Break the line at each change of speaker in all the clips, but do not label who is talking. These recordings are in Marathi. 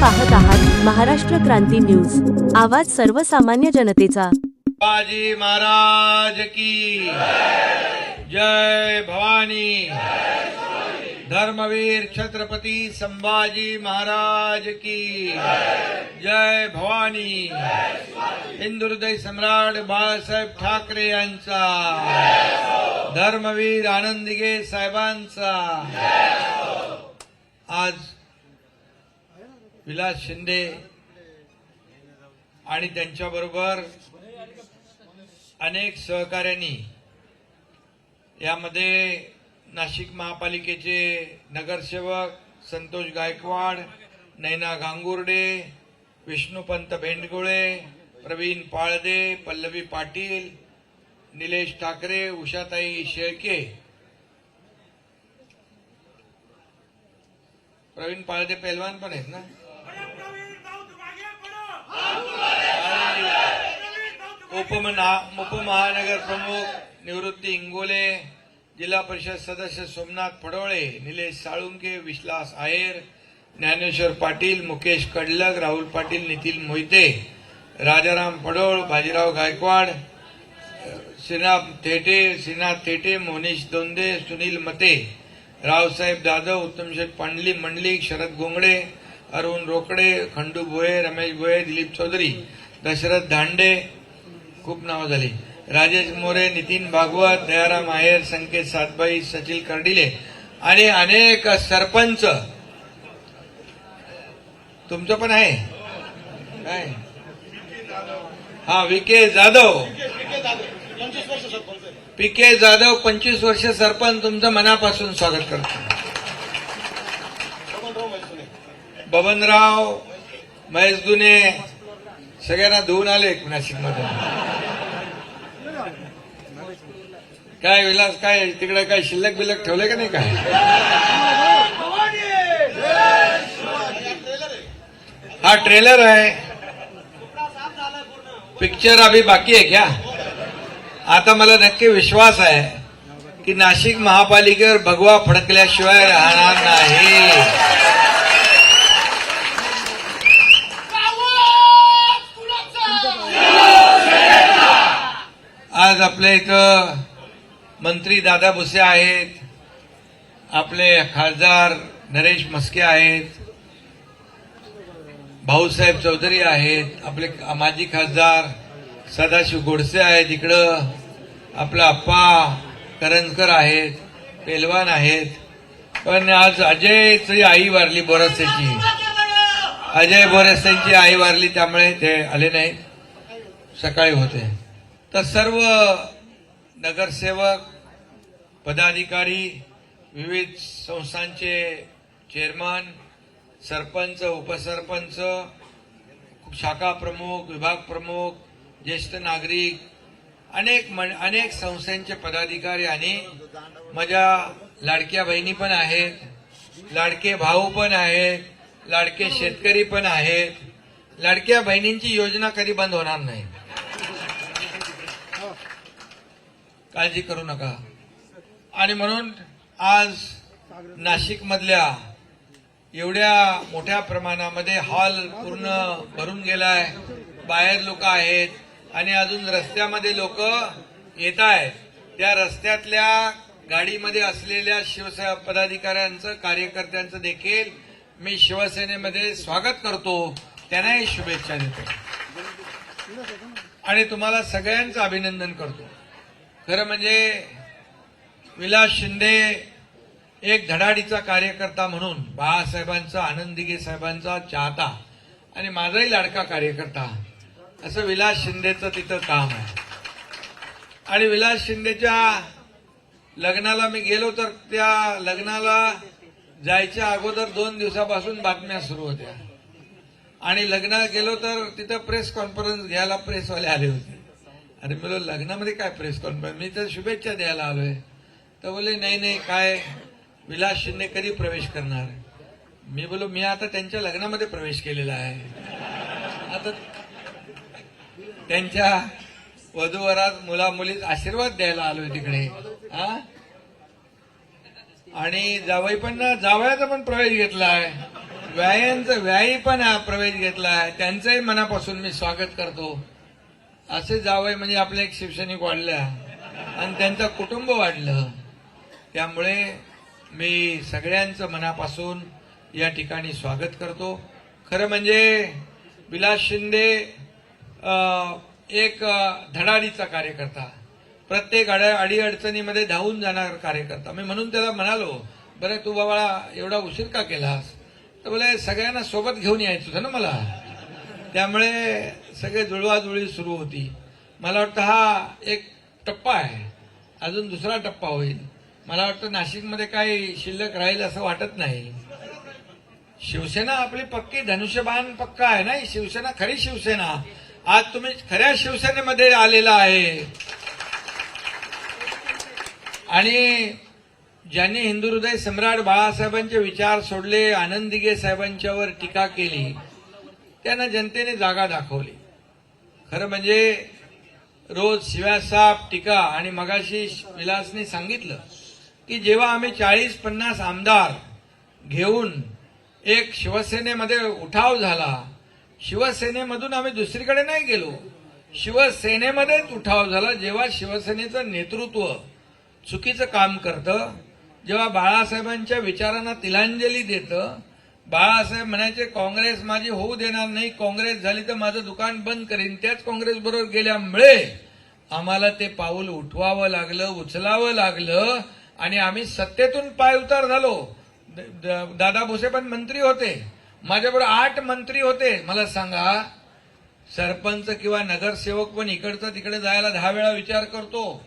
पाहत आहात महाराष्ट्र क्रांती न्यूज. आवाज सर्वसामान्य जनतेचा.
बाजी महाराज की जय. भवानी. धर्मवीर छत्रपती संभाजी महाराज की जय. भवानी. हिंदुहृदय सम्राट बाळासाहेब ठाकरे यांचा. धर्मवीर आनंदिगे साहेबांचा. आज विलास शिंदे आणि त्यांच्याबरोबर अनेक सहकार्यांनी यामध्ये नाशिक महापालिकेचे नगरसेवक संतोष गायकवाड नैना गांगुर्डे विष्णुपंत भेंडगुळे प्रवीण पाळदे पल्लवी पाटील निलेश ठाकरे उषाताई शेळके. प्रवीण पाळदे पैलवान पण आहेत ना? उपमना उपमहानगर प्रमुख निवृत्ती इंगोले जिल्हा परिषद सदस्य सोमनाथ फडोळे निलेश साळुंके विश्वास आहेर ज्ञानेश्वर पाटील मुकेश कडलक राहुल पाटील नितीन मोहिते राजाराम फडोळ बाजीराव गायकवाड श्रीनाथ थेटे श्रीनाथ थेटे मोनीश दोंदे सुनील मते रावसाहेब जाधव उत्तमशेठ पांडली मंडलिक शरद गोंगडे अरुण रोकडे खंडू भोये रमेश भोये दिलीप चौधरी दशरथ धांडे खूप नावं झाली. राजेश मोरे नितीन भागवत दयाराम आहेर संकेत सातबाई सचिल कर्डिले आणि अनेक सरपंच. तुमचं पण आहे? काय? हा VK Jadhav. P K Jadhav पंचवीस वर्ष सरपंच तुमचं मनापासून स्वागत करतो. बबनराव महेश दुने सगळ्यांना धुवून आले नाशिकमध्ये काय विलास काय तिकडे काय शिल्लक बिल्लक ठेवले का नाही काय? हा ट्रेलर आहे. पिक्चर अभी बाकी आहे क्या? आता मला नक्की विश्वास आहे की नाशिक महापालिकेवर भगवा फडकल्याशिवाय राहणार नाही. आज आपल्या इथं मंत्री दादा भुसे आहेत आपले खासदार नरेश मस्के आहेत भाऊसाहेब चौधरी आहेत आपले माजी खासदार सदाशिव गोडसे आहेत इकडं आपला अप्पा करंजकर आहेत पेलवान आहेत. पण आज अजयची आई वारली बोरसेची अजय बोरसेंची आई वारली त्यामुळे ते आले नाहीत. सकाळी होते. तर सर्व नगरसेवक पदाधिकारी विविध संस्थांचे चेअरमन सरपंच उपसरपंच शाखा प्रमुख विभाग प्रमुख ज्येष्ठ नागरिक अनेक मन अनेक संस्थांचे पदाधिकारी आणि माझ्या लाडक्या बहिणी पण आहेत लाडके भाऊ पण आहेत लाडके शेतकरी पण आहेत. लाडक्या बहिणींची योजना कधी बंद होणार नाही. काळजी करू नका. आणि म्हणून आज नाशिक मधल्या एवढ्या मोठ्या प्रमाणामध्ये हॉल पूर्ण भरून गेलाय. बाहेर लोक आहेत आणि अजून रस्त्यामध्ये लोक येत आहेत. त्या रस्त्यातल्या गाडीमध्ये असलेल्या शिवसेना पदाधिकाऱ्यांचं कार्यकर्त्यांचं देखील मी शिवसेनेमध्ये स्वागत करतो. त्यांनाही शुभेच्छा देतो. आणि तुम्हाला सगळ्यांचं अभिनंदन करतो. खरं म्हणजे विलास शिंदे एक धडाडीचा कार्यकर्ता म्हणून बाळासाहेबांचा आनंदिगे साहेबांचा चाहता आणि माझाही लाडका कार्यकर्ता. असं विलास शिंदेचं तिथं काम आहे. आणि विलास शिंदेच्या लग्नाला मी गेलो तर त्या लग्नाला जायच्या अगोदर दोन दिवसापासून बातम्या सुरू होत्या. आणि लग्नाला गेलो तर तिथं प्रेस कॉन्फरन्स घ्यायला प्रेसवाले आले होते. अरे मी लग्नामध्ये काय प्रेस कॉन्फरन्स मी तर शुभेच्छा द्यायला आलोय. तर बोले नाही नाही काय? विलास शिंदे कधी प्रवेश करणार? मी बोलो मी आता त्यांच्या लग्नामध्ये प्रवेश केलेला आहे. आता त्यांच्या वधूवरात मुला मुलीत आशीर्वाद द्यायला आलोय तिकडे. हा आणि जावई पण ना जावयाचा पण प्रवेश घेतलाय. व्यायांचा व्यायी पण प्रवेश घेतलाय. त्यांचंही मनापासून मी स्वागत करतो. असे जावं म्हणजे आपल्या एक शिवसैनिक वाढल्या आणि त्यांचं कुटुंब वाढलं. त्यामुळे मी सगळ्यांचं मनापासून या ठिकाणी स्वागत करतो. खरं म्हणजे विलास शिंदे एक धडाडीचा कार्यकर्ता. प्रत्येक अड अडीअडचणीमध्ये धावून जाणार कार्यकर्ता. मी म्हणून त्याला म्हणालो बरं तू बाबा एवढा उशीर का केलास? तर बोले सगळ्यांना सोबत घेऊन यायचं होतं ना मला. त्यामुळे सगळे जुळवाजुळी सुरू होती. मला वाटतं हा एक टप्पा आहे. अजून दुसरा टप्पा होईल. मला वाटतं नाशिकमध्ये काही शिल्लक राहील असं वाटत नाही. शिवसेना आपली पक्की धनुष्यबाण पक्का आहे नाही शिवसेना खरी शिवसेना. आज तुम्ही खऱ्या शिवसेनेमध्ये आलेला आहे. आणि ज्यांनी हिंदू हृदय सम्राट बाळासाहेबांचे विचार सोडले आनंद साहेबांच्यावर टीका केली त्यांना जनतेने जागा दाखवली. खरं म्हणजे रोज शिव्यासाप टीका आणि मगाशी विलासने सांगितलं की जेव्हा आम्ही चाळीस पन्नास आमदार घेऊन एक शिवसेनेमध्ये उठाव झाला शिवसेनेमधून आम्ही दुसरीकडे नाही गेलो. शिवसेनेमध्येच उठाव झाला जेव्हा शिवसेनेचं नेतृत्व चुकीचं काम करतं जेव्हा बाळासाहेबांच्या विचारांना तिलांजली देतं बाळासाहेब म्हणायचे काँग्रेस माझी होऊ देणार नाही काँग्रेस झाली तर माझं दुकान बंद करीन. त्याच काँग्रेस बरोबर गेल्यामुळे आम्हाला ते पाऊल उठवावं लागलं उचलावं लागलं आणि आम्ही सत्तेतून पाय उतार झालो. द- द- दादा भुसे पण मंत्री होते. माझ्याबरोबर आठ मंत्री होते. मला सांगा सरपंच किंवा नगरसेवक पण इकडचं तिकडे जायला दहा वेळा विचार करतो.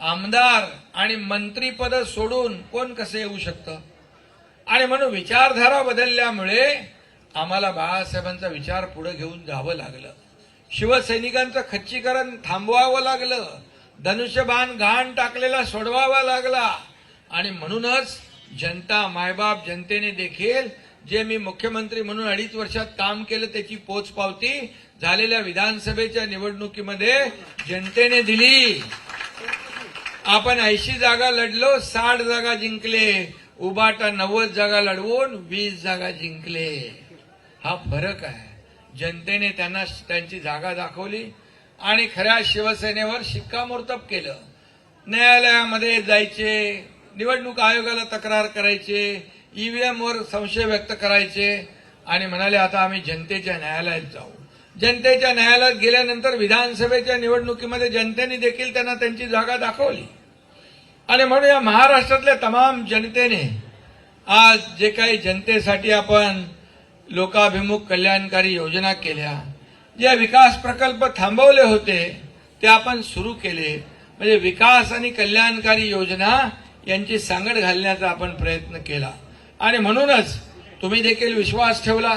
आमदार आणि मंत्रीपद सोडून कोण कसं येऊ शकतं? आणि म्हणून विचारधारा बदलल्यामुळे आम्हाला बाळासाहेबांचा विचार पुढे घेऊन जावं लागलं. शिवसैनिकांचं खच्चीकरण थांबवावं लागलं. धनुष्यबाण घाण टाकलेला सोडवावा लागला. आणि म्हणूनच जनता मायबाप जनतेने देखील जे मी मुख्यमंत्री म्हणून अडीच वर्षात काम केलं त्याची पोचपावती झालेल्या विधानसभेच्या निवडणुकीमध्ये जनतेने दिली. आपण ऐंशी जागा लढलो साठ जागा जिंकले. उबाटा नव्वद जागा लढवून वीस जागा जिंकले. हा फरक आहे. जनतेने त्यांना त्यांची जागा दाखवली आणि खऱ्या शिवसेनेवर शिक्कामोर्तब केलं. न्यायालयामध्ये जायचे निवडणूक आयोगाला तक्रार करायचे ईव्हीएम वर संशय व्यक्त करायचे आणि म्हणाले आता आम्ही जनतेच्या न्यायालयात जाऊ. जनतेच्या न्यायालयात गेल्यानंतर विधानसभेच्या निवडणुकीमध्ये जनतेने देखील त्यांना त्यांची जागा दाखवली. आणि म्हणून या महाराष्ट्रातल्या तमाम जनतेने आज जे काही जनतेसाठी आपण लोकाभिमुख कल्याणकारी योजना केल्या जे विकास प्रकल्प थांबवले होते ते आपण सुरू केले. म्हणजे विकास आणि कल्याणकारी योजना यांची सांगड घालण्याचा आपण प्रयत्न केला. आणि म्हणूनच तुम्ही देखील विश्वास ठेवला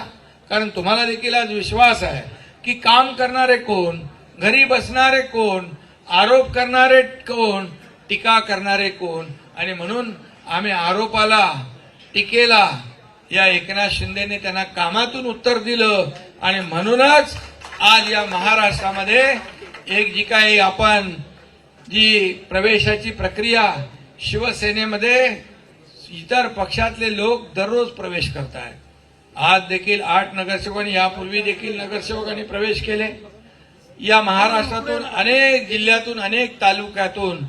कारण तुम्हाला देखील आज विश्वास आहे की काम करणारे कोण घरी बसणारे कोण आरोप करणारे कोण टीका करणारे कोण? आणि म्हणून आम्ही आरोपाला टीकेला या एकनाथ शिंदेने त्यांना कामातून उत्तर दिलं. आणि म्हणूनच आज या महाराष्ट्रामध्ये एक जी काही आपण जी प्रवेशाची प्रक्रिया शिवसेनेमध्ये इतर पक्षातले लोक दररोज प्रवेश करत आहेत आज देखील आठ नगरसेवकांनी यापूर्वी देखील नगरसेवकांनी प्रवेश केले. या महाराष्ट्रातून अनेक जिल्ह्यातून अनेक तालुक्यातून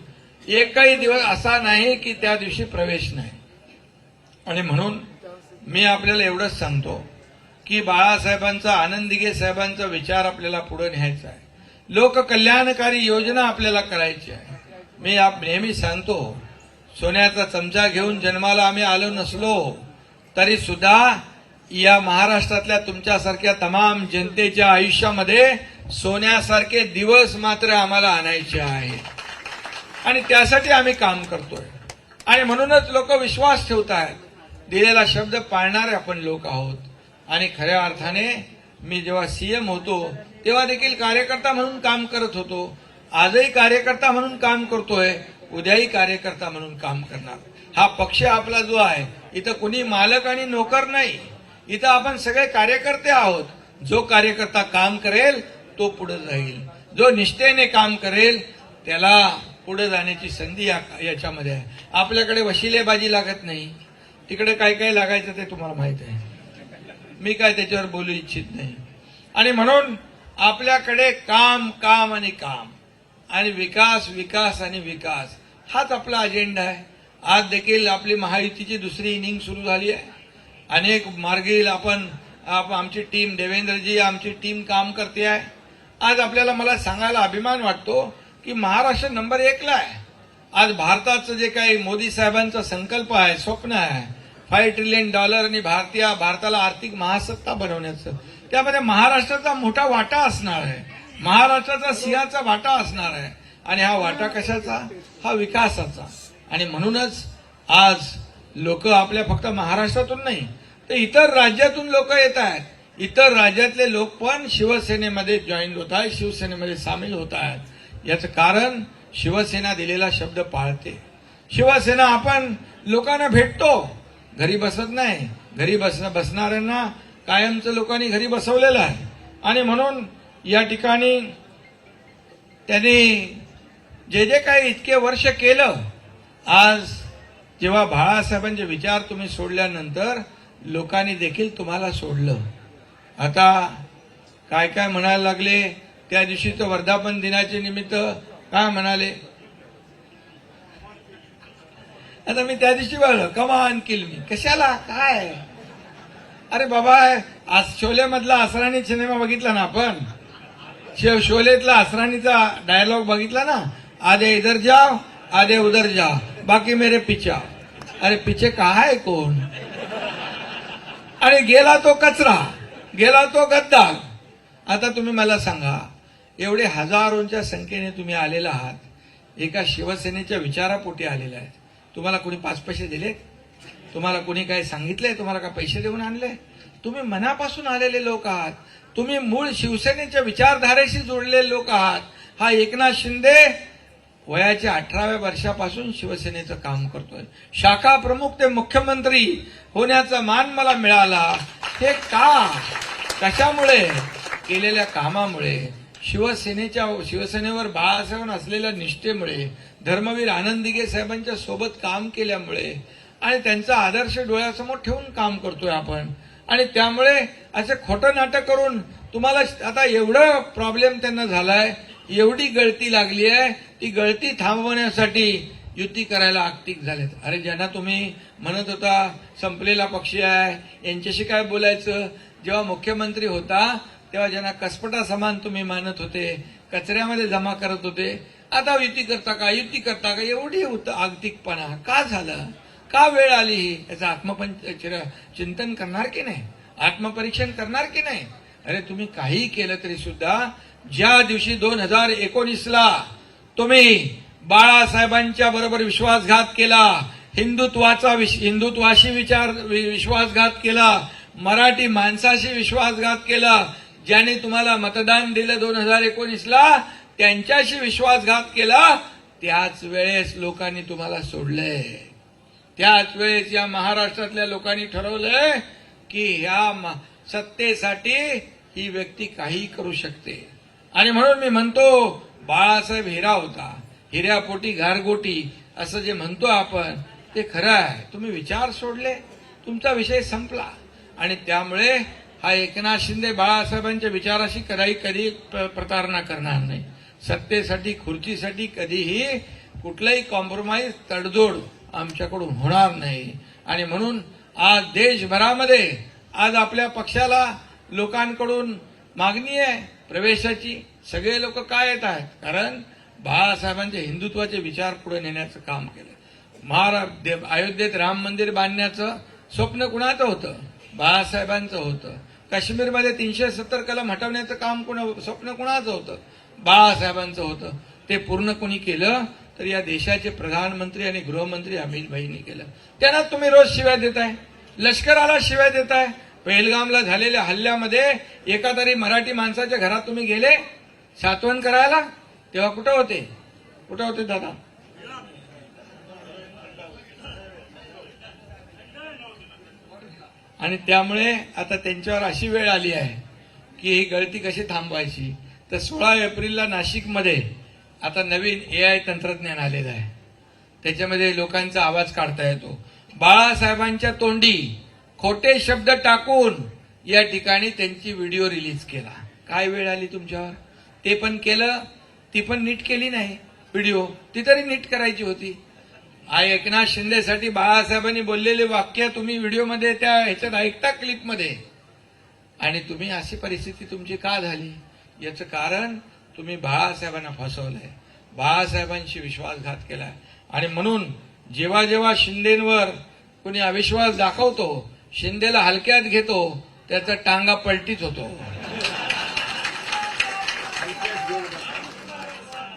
एकही दिवस असा नाही की त्या दिवशी प्रवेश नाही. आणि म्हणून मी आपल्याला एवढंच सांगतो की बाळासाहेबांचा आनंदिगे साहेबांचा विचार आपल्याला पुढे न्यायचा आहे. लोककल्याणकारी योजना आपल्याला करायची आहे. मी आप नेहमी सांगतो सोन्याचा चमचा घेऊन जन्माला आम्ही आलो नसलो तरी सुद्धा या महाराष्ट्रातल्या तुमच्यासारख्या तमाम जनतेच्या आयुष्यामध्ये सोन्यासारखे दिवस मात्र आम्हाला आणायचे आहेत. आणि त्यासाठी आम्ही काम करतोय. आणि म्हणूनच लोक विश्वास ठेवत आहेत दिलेला शब्द पाळणारे आपण लोक आहोत. आणि खऱ्या अर्थाने मी जेव्हा सीएम होतो तेव्हा देखील कार्यकर्ता म्हणून काम करत होतो. आजही कार्यकर्ता म्हणून काम करतोय उद्याही कार्यकर्ता म्हणून काम करणार. हा पक्ष आपला जो आहे इथं कुणी मालक आणि नोकर नाही. इथं आपण सगळे कार्यकर्ते आहोत. जो कार्यकर्ता काम करेल तो पुढे जाईल. जो निष्ठेने काम करेल त्याला पुढे जाण्याची संधी या याच्यामध्ये आहे. आपल्याकडे वशिलेबाजी लागत नाही. तिकडे काय काय लागायचं ते तुम्हाला माहीत आहे. मी काय त्याच्यावर बोलू इच्छित नाही. आणि म्हणून आपल्याकडे काम काम आणि काम. आणि विकास विकास आणि विकास. हाच आपला अजेंडा आहे. आज देखील आपली महायुतीची दुसरी इनिंग सुरू झाली आहे. अनेक मार्गील आपण आप- आमची टीम देवेंद्रजी आमची टीम काम करते आहे. आज आपल्याला मला सांगायला अभिमान वाटतो की महाराष्ट्र नंबर एकला आहे. आज भारताचं जे काही मोदी साहेबांचा संकल्प आहे स्वप्न आहे फाईव्ह ट्रिलियन डॉलर आणि भारतीय भारताला आर्थिक महासत्ता बनवण्याचं. त्यामध्ये महाराष्ट्राचा मोठा वाटा असणार आहे. महाराष्ट्राचा सिंहाचा वाटा असणार आहे. आणि हा वाटा कशाचा? हा विकासाचा. आणि म्हणूनच आज लोक आपल्या फक्त महाराष्ट्रातून नाही तर इतर राज्यातून लोक येत आहेत. इतर राज्यातले लोक पण शिवसेनेमध्ये जॉईन होत आहेत शिवसेनेमध्ये सामील होत आहेत. याचं कारण शिवसेना दिलेला शब्द पाळते. शिवसेना आपण लोकांना भेटतो. घरी बसत नाही. घरी बस बसणाऱ्यांना कायमचं लोकांनी घरी बसवलेलं आहे. आणि म्हणून या ठिकाणी त्यांनी जे जे काही इतके वर्ष केलं आज जेव्हा बाळासाहेबांचे विचार तुम्ही सोडल्यानंतर लोकांनी देखील तुम्हाला सोडलं. आता काय काय म्हणायला लागले? त्या दिवशीचं वर्धापन दिनाचे निमित्त काय म्हणाले? आता मी त्या दिवशी बोललो कमान किल मी. कशाला? काय? अरे बाबा आज शोलेमधला असराणी सिनेमा बघितला ना आपण. शिव शोलेतला असराणीचा डायलॉग बघितला ना? आधे इधर जाओ आधे उधर जाओ. बाकी मेरे पिछा अरे पिछे काय कोण आणि गेला तो कचरा गेला तो गद्दार. आता तुम्ही मला सांगा एवढे हजारोंच्या संख्येने तुम्ही आलेला आहात. एका शिवसेनेच्या विचारापोटी आलेला आहे तुम्हाला कोणी पाच पैसे दिलेत तुम्हाला कोणी काय सांगितलंय? तुम्हाला का पैसे देऊन आणले तुम्ही मनापासून आलेले लोक आहात. तुम्ही मूळ शिवसेनेच्या विचारधारेशी जोडलेले लोक आहात. हा एकनाथ शिंदे वयाच्या अठराव्या वर्षापासून शिवसेनेचं काम करतोय. शाखा प्रमुख ते मुख्यमंत्री होण्याचा मान मला मिळाला. हे का? कशामुळे? केलेल्या कामामुळे? शिवसेनेच्या शिवसेनेवर बाळासाहेब असलेल्या निष्ठेमुळे धर्मवीर आनंदिगे साहेबांच्या सोबत काम केल्यामुळे आणि त्यांचा आदर्श डोळ्यासमोर ठेवून काम करतोय आपण. आणि त्यामुळे असे खोटं नाटक करून तुम्हाला आता एवढं प्रॉब्लेम त्यांना झालाय एवढी गळती लागली आहे ती गळती थांबवण्यासाठी युती करायला आक्तिक झालेत. अरे ज्यांना तुम्ही म्हणत होता संपलेला पक्षी आहे यांच्याशी काय बोलायचं? जेव्हा मुख्यमंत्री होता तेव्हा ज्यांना कसपटा समान तुम्ही मानत होते कचऱ्यामध्ये जमा करत होते आता युती करता का युती करता का एवढी होत आगतिकपणा. का झालं? का वेळ आली ही? याचं आत्मपंच चिंतन करणार की नाही? आत्मपरीक्षण करणार की नाही? अरे तुम्ही काही केलं तरी सुद्धा ज्या दिवशी दोन हजार एकोणीसला तुम्ही बाळासाहेबांच्या बरोबर विश्वासघात केला हिंदुत्वाचा विश- हिंदुत्वाशी विचार विश्वासघात केला मराठी माणसाशी विश्वासघात केला ज्याने तुम्हाला मतदान दिलं दोन हजार एकोणीसला त्यांच्याशी विश्वासघात केला त्याच वेळेस लोकांनी तुम्हाला सोडलंय त्याच वेळेस या महाराष्ट्रातल्या लोकांनी ठरवलंय की ह्या सत्तेसाठी ही व्यक्ती काही करू शकते. आणि म्हणून मी म्हणतो बाळासाहेब हिरा होता. हिऱ्यापोटी घारगोटी असं जे म्हणतो आपण ते खरं आहे. तुम्ही विचार सोडले. तुमचा विषय संपला. आणि त्यामुळे हा एकनाथ शिंदे बाळासाहेबांच्या विचाराशी कदाही कधी प्र- प्रतारणा करणार नाही. सत्तेसाठी खुर्चीसाठी कधीही कुठलाही कॉम्प्रोमाइज तडजोड आमच्याकडून होणार नाही. आणि म्हणून आज देशभरामध्ये आज आपल्या पक्षाला लोकांकडून मागणी आहे प्रवेशाची. सगळे लोक काय येत आहेत? कारण बाळासाहेबांचे हिंदुत्वाचे विचार पुढे नेण्याचं काम केलं. महारा अयोध्येत राम मंदिर बांधण्याचं स्वप्न कुणाचं होतं? बाळासाहेबांचं होतं. काश्मीरमध्ये तीनशे सत्तर कलम हटवण्याचं काम कोणा स्वप्न कुणाचं होतं? बाळासाहेबांचं होतं. ते पूर्ण कोणी केलं? तर या देशाचे प्रधानमंत्री आणि गृहमंत्री अमित भाईंनी केलं. त्यांना तुम्ही रोज शिव्या देताय. लष्कराला शिव्या देताय. पहलगामला झालेल्या हल्ल्यामध्ये एका तरी मराठी माणसाच्या घरात तुम्ही गेले? सातवण करायला? तेव्हा कुठं होते? कुठं होते दादा? आणि त्यामुळे आता त्यांच्यावर अशी वेळ आली आहे की ही गळती कशी थांबवायची? तर सोळा एप्रिलला नाशिकमध्ये आता नवीन ए आय तंत्रज्ञान आलेलं आहे. त्याच्यामध्ये लोकांचा आवाज काढता येतो. बाळासाहेबांच्या तोंडी खोटे शब्द टाकून या ठिकाणी त्यांची व्हिडिओ रिलीज केला. काय वेळ आली तुमच्यावर? ते पण केलं ती पण नीट केली नाही. व्हिडिओ ती तरी नीट करायची होती. आ एकनाथ शिंदेसाठी बाळासाहेबांनी बोललेले वाक्य तुम्ही व्हिडिओमध्ये त्या ह्याच्यात ऐकता क्लिपमध्ये. आणि तुम्ही अशी परिस्थिती तुमची का झाली? याचं कारण तुम्ही बाळासाहेबांना फसवलंय. बाळासाहेबांशी विश्वासघात केलाय आणि म्हणून जेव्हा जेव्हा शिंदेवर कोणी अविश्वास दाखवतो शिंदेला हलक्यात घेतो त्याचा टांगा पलटीच होतो.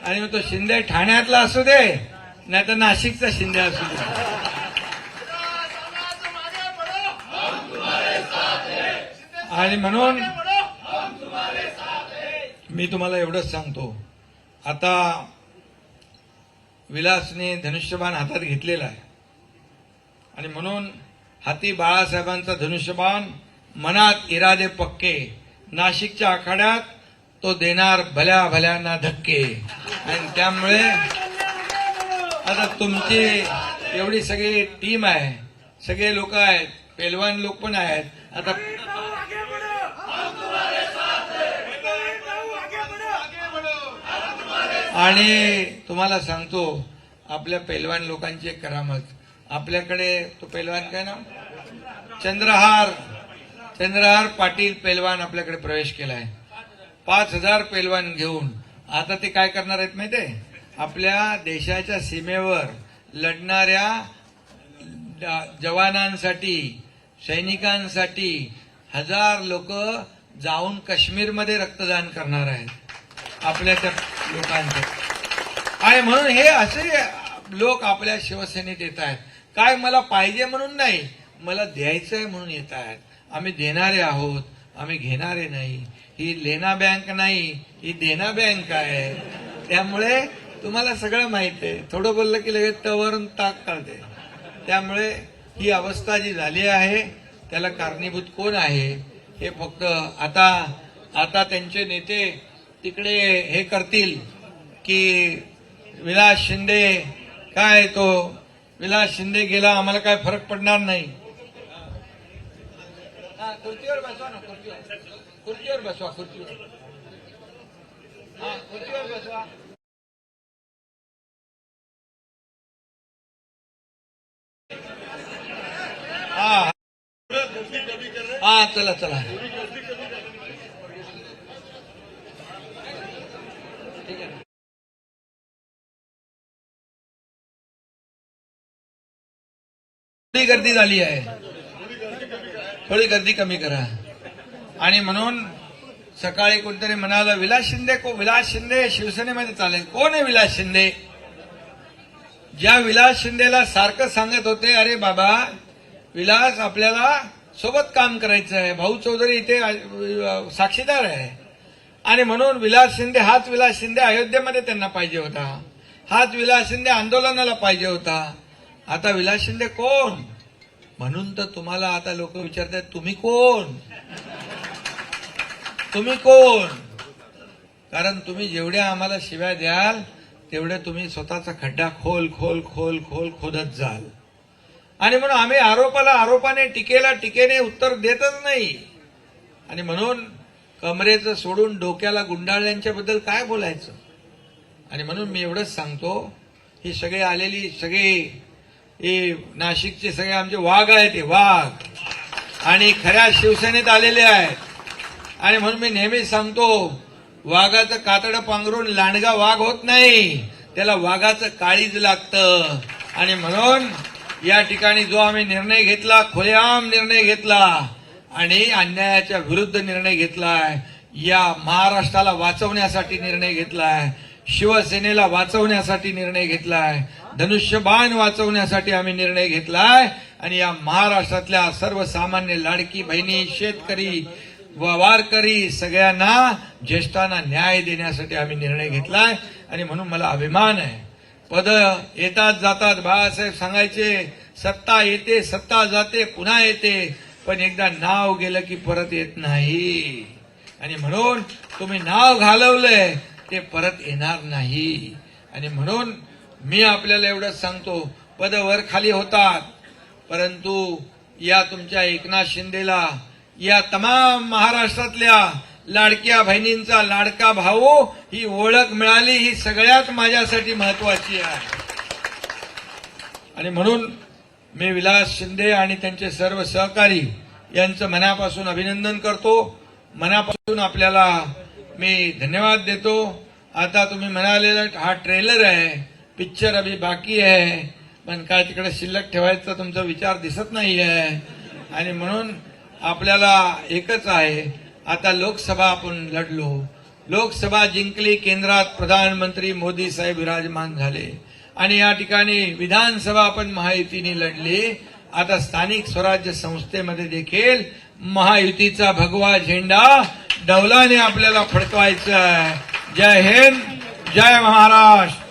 आणि मग तो शिंदे ठाण्यातला असू दे नाही तर नाशिकचा शिंदे असू दे आणि म्हणून मी तुम्हाला एवढंच सांगतो. आता विलासने धनुष्यबाण हातात घेतलेला आहे. आणि म्हणून हाती बाळासाहेबांचा धनुष्यबाण मनात इरादे पक्के. नाशिकच्या आखाड्यात तो देणार भल्या भल्यांना धक्के. आणि त्यामुळे आता तुमची एवढी सगळी टीम आहे सगळे लोक आहेत पेलवान लोक पण आहेत. आता आणि तुम्हाला सांगतो आपल्या पेलवान लोकांची एक करामत. आपल्याकडे तो पेलवान काय नाव? चंद्रहार. चंद्रहार पाटील पेलवान आपल्याकडे प्रवेश केलाय. पाच हजार पेलवान घेऊन. आता ते काय करणार आहेत माहितीये? आपल्या देशाच्या सीमेवर लढणाऱ्या जवानांसाठी सैनिकांसाठी हजार लोक जाऊन काश्मीरमध्ये रक्तदान करणार आहेत. आपल्या त्या लोकांचं. आणि म्हणून हे असे लोक आपल्या शिवसेनेत येत आहेत. काय मला पाहिजे म्हणून नाही मला द्यायचं आहे म्हणून येत आहेत. आम्ही देणारे आहोत आम्ही घेणारे नाही. ही लेना बँक नाही ही देना बँक आहे. त्यामुळे तुम्हाला सगळं माहीत आहे. थोडं बोललं की लगेच तवरून ताक कळते त्यामुळे ही अवस्था जी झाली आहे त्याला कारणीभूत कोण आहे हे फक्त आता आता त्यांचे नेते तिकडे हे करतील की विलास शिंदे काय तो? विलास शिंदे गेला आम्हाला काय फरक पडणार नाही. खुर्चीवर बसवा ना खुर्चीवर. खुर्चीवर बसवा खुर्चीवर. हा खुर्चीवर बसवा. हा हा. चला चला. थोडी गर्दी झाली आहे. थोडी गर्दी कमी करा. आणि म्हणून सकाळी कोणतरी म्हणाला विलास शिंदे को विलास शिंदे शिवसेनेमध्ये चालेल. कोण आहे विलास शिंदे? ज्या विलास शिंदेला सारखं सांगत होते अरे बाबा विलास आपल्याला सोबत काम करायचं आहे भाऊ चौधरी इथे साक्षीदार आहे. आणि म्हणून विलास शिंदे हाच विलास शिंदे अयोध्येमध्ये त्यांना पाहिजे होता. हाच विलास शिंदे आंदोलनाला पाहिजे होता. आता विलास शिंदे कोण? म्हणून तर तुम्हाला आता लोक विचारतात तुम्ही कोण? तुम्ही कोण? कारण तुम्ही जेवढ्या आम्हाला शिव्या द्याल तेवढे तुम्ही स्वतःचा खड्डा खोल खोल खोल खोल खोदत जाल. आणि म्हणून आम्ही आरोपाला आरोपाने टीकेला टीकेने उत्तर देतच नाही. आणि म्हणून कमरेचं सोडून डोक्याला गुंडाळल्यांच्या बद्दल काय बोलायचं? आणि म्हणून मी एवढंच सांगतो ही सगळे आलेली सगळे हे नाशिकचे सगळे आमचे वाघ आहेत ते वाघ. आणि खऱ्या शिवसेनेत आलेले आहेत. आणि म्हणून मी नेहमीच सांगतो वाघाचं कातडं पांघरून लांडगा वाघ होत नाही. त्याला वाघाचं काळीज लागतं. आणि म्हणून या ठिकाणी जो आम्ही निर्णय घेतला खुलेआम निर्णय घेतला आणि अन्यायाच्या विरुद्ध निर्णय घेतलाय या महाराष्ट्राला वाचवण्यासाठी निर्णय घेतलाय शिवसेनेला वाचवण्यासाठी निर्णय घेतलाय धनुष्यबाण वाचवण्यासाठी आम्ही निर्णय घेतलाय आणि या महाराष्ट्रातल्या सर्वसामान्य लाडकी बहिणी शेतकरी व वारकरी सगळ्यांना ज्येष्ठांना न्याय देण्यासाठी आम्ही निर्णय घेतलाय आणि म्हणून मला अभिमान आहे. पद येतात जातात बाळासाहेब सांगायचे सत्ता येते सत्ता जाते पुन्हा येते. पण एकदा नाव गेलं की परत येत नाही. आणि म्हणून तुम्ही नाव घालवलंय ते परत येणार नाही. आणि म्हणून मी आपल्याला एवढंच सांगतो पद वर खाली होतात. परंतु या तुमच्या एकनाथ शिंदेला या तमाम महाराष्ट्रातल्या लाडक्या बहिणींचा लाडका भाऊ ही ओळख मिळाली ही सगळ्यात माझ्यासाठी महत्वाची आहे. आणि म्हणून मी विलास शिंदे आणि त्यांचे सर्व सहकारी यांचं मनापासून अभिनंदन करतो. मनापासून आपल्याला मी धन्यवाद देतो. आता तुम्ही म्हणालेला हा ट्रेलर आहे पिक्चर अभी बाकी आहे पण काय तिकडे शिल्लक ठेवायचा तुमचा विचार दिसत नाही आहे आणि म्हणून आपल्याला एकच आहे आता लोकसभा आपण लढलो. लोकसभा जिंकली केंद्रात प्रधानमंत्री मोदी साहेब विराजमान झाले. आणि या ठिकाणी विधानसभा आपण महायुतीने लढली. आता स्थानिक स्वराज्य संस्थेमध्ये देखील महायुतीचा भगवा झेंडा डौलाने आपल्याला फडकवायचा आहे. जय हिंद जय महाराष्ट्र.